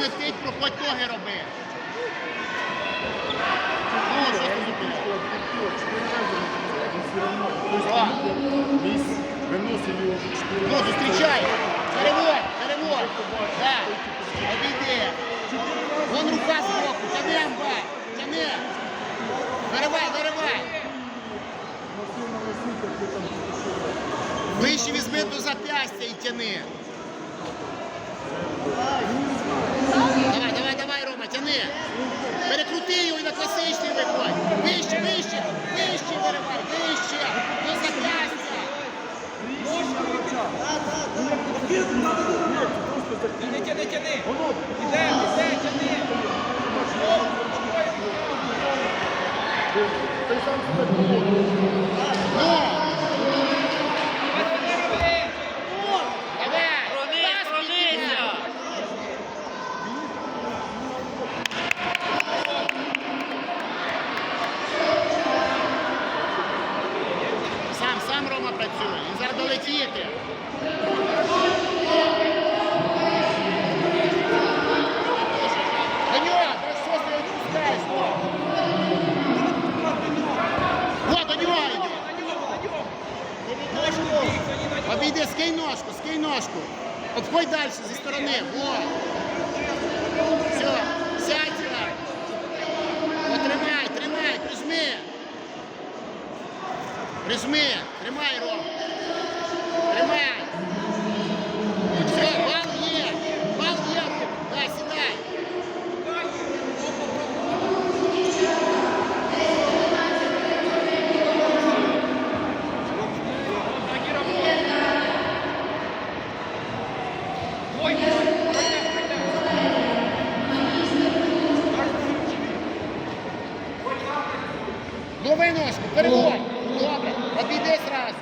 Тільки летить, проходь ноги роби. Ну, зустрічай. Переводь, переводь. Да. Обійди. Вон рука збоку. Тяни, амба. Тяни. Виривай, виривай. Вище візьми до зап'ястя і тяни. Давай, давай, давай, Рома, тяни. Перекрути його і на класичний виходь. Вище, вище, вище виривай, вище. До зап'ястя. Тяни, тяни, тяни. Іде, іде, тяни. Підіймай. Сам, сам Рома працює. Він зараз долетіти. До нього, до шостого відпускаєш. О, до нього йди. Обійди, скинь ножку, скинь ножку. Обходь далі зі сторони. Во. Все, сядь. Тримай, тримай, прижми. Прижми, тримай, Ром. Тримай. ножку, переводь. Добре, обійди зразу.